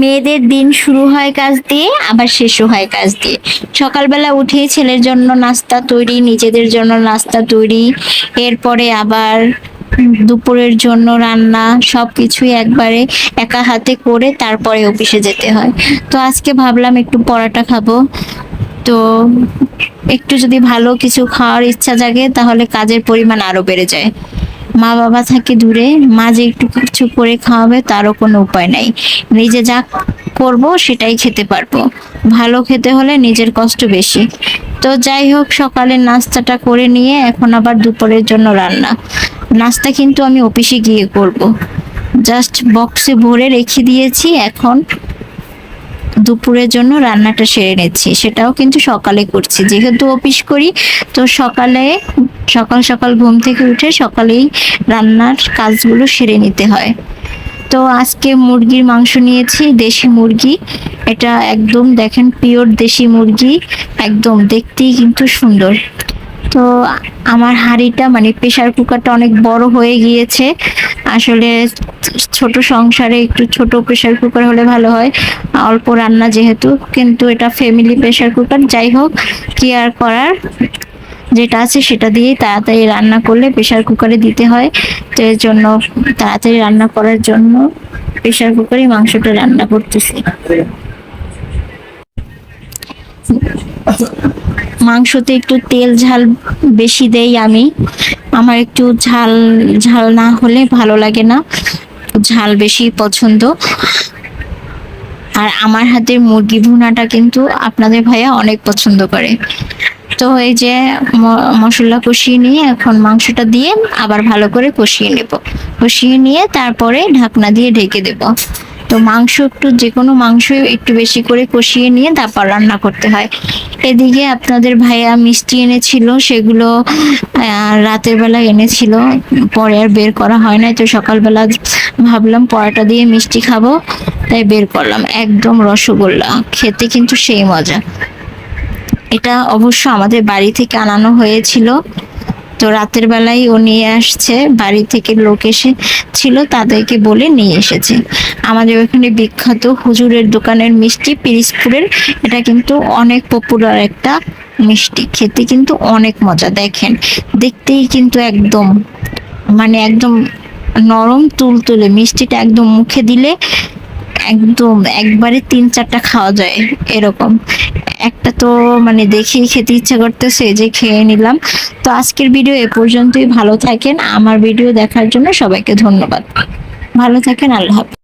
মেয়েদের দিন শুরু হয় কাজ দিয়ে, আবার শেষও হয় কাজ দিয়ে। সকালবেলা উঠেই ছেলের জন্য নাস্তা তৈরি, নিজেদের জন্য নাস্তা তৈরি, এরপরে আবার দুপুরের জন্য রান্না সব কিছুই একবারে একা হাতে করে তারপরে অফিসে যেতে হয়। তো আজকে ভাবলাম একটু পরোটা খাব। তো একটু যদি ভালো কিছু খাওয়ার ইচ্ছা জাগে, তাহলে কাজের পরিমাণ আরও বেড়ে যায়। মা বাবা থাকে দূরে, মা যে একটু কিছু করে খাওয়াবে তারও কোনো উপায় নাই। নিজে যা করব সেটাই খেতে পারব। ভালো খেতে হলে নিজের কষ্ট বেশি। তো যাই হোক সকালে নাস্তাটা করে নিয়ে এখন আবার দুপুরের জন্য রান্না। নাস্তা কিন্তু আমি অফিসে গিয়ে করব। জাস্ট বক্সে ভরে রেখে দিয়েছি, এখন দুপুরের জন্য রান্নাটা সেরে নিচ্ছি। সেটাও কিন্তু সকালে করছি। যেহেতু অফিস করি, তো সকালে সকাল সকাল ঘুম থেকে উঠে সকালেই রান্নার কাজগুলো সেরে নিতে হয়। তো আজকে মুরগির মাংস নিয়েছি, দেশি মুরগি। এটা একদম দেখেন পিওর দেশি মুরগি, একদম দেখতেই কিন্তু সুন্দর। তো আমার হাঁড়িটা মানে প্রেশার কুকারটা অনেক বড় হয়ে গিয়েছে। আসলে ছোট সংসারে একটু ছোট প্রেসার কুকার হলে ভালো হয়। অল্প রান্না যেহেতু, কিন্তু এটা ফ্যামিলি প্রেশার কুকার যাই হোক কি আর করার যেটা আছে সেটা দিয়েই তাড়াতাড়ি রান্না করলে প্রেসার কুকারে দিতে হয়। তো এর জন্য তাড়াতাড়ি রান্না করার জন্য প্রেসার কুকারে মাংসটা রান্না করতেছি। মাংসতে একটু তেল, ঝাল বেশি দেই আমি। আমার একটু ঝাল ঝাল না হলে ভালো লাগে না। ঝাল বেশি পছন্দ। আর আমার হাতের মুরগি ভুনাটা কিন্তু আপনাদের ভাইয়া অনেক পছন্দ করে। তো এই যে মশলা কষিয়ে নিয়ে এখন মাংসটা দিয়ে আবার ভালো করে কষিয়ে নেব। কষিয়ে নিয়ে তারপরে ঢাকনা দিয়ে ঢেকে দেব। তো মাংস একটু, যে কোনো মাংস একটু বেশি করে কষিয়ে নিয়ে তারপর রান্না করতে হয়। এদিকে আপনাদের ভাইয়া মিষ্টি এনেছিল, সেগুলো রাতের বেলা এনেছিল। পরে আর বের করা হয় না তো সকালবেলা ভাবলাম পরোটা দিয়ে মিষ্টি খাব, তাই বের করলাম। একদম রসগোল্লা, খেতে কিন্তু সেই মজা। এটা অবশ্য আমাদের বাড়ি থেকে আনানো হয়েছিল। তো রাতের বেলায় ও নিয়ে আসছে, বাড়ি থেকে লোক এসে ছিল, তাদেরকে বলে নিয়ে এসেছে। আমাদের ওখানে বিখ্যাত হুজুরের দোকানের মিষ্টি পিরিজপুরের এটা কিন্তু অনেক পপুলার একটা মিষ্টি। খেতে কিন্তু অনেক মজা, দেখেন। দেখতেই কিন্তু একদম মানে একদম নরম, তুলতুলে। মিষ্টিটা একদম মুখে দিলে একদম একবারে তিন চারটা খাওয়া যায় এরকম। একটা তো মানে দেখে খেতে ইচ্ছা করতেছে যে খেয়ে নিলাম। তো আজকের ভিডিও এ পর্যন্তই। ভালো থাকেন। আমার ভিডিও দেখার জন্য সবাইকে ধন্যবাদ। ভালো থাকেন। আল্লাহ হাফেজ।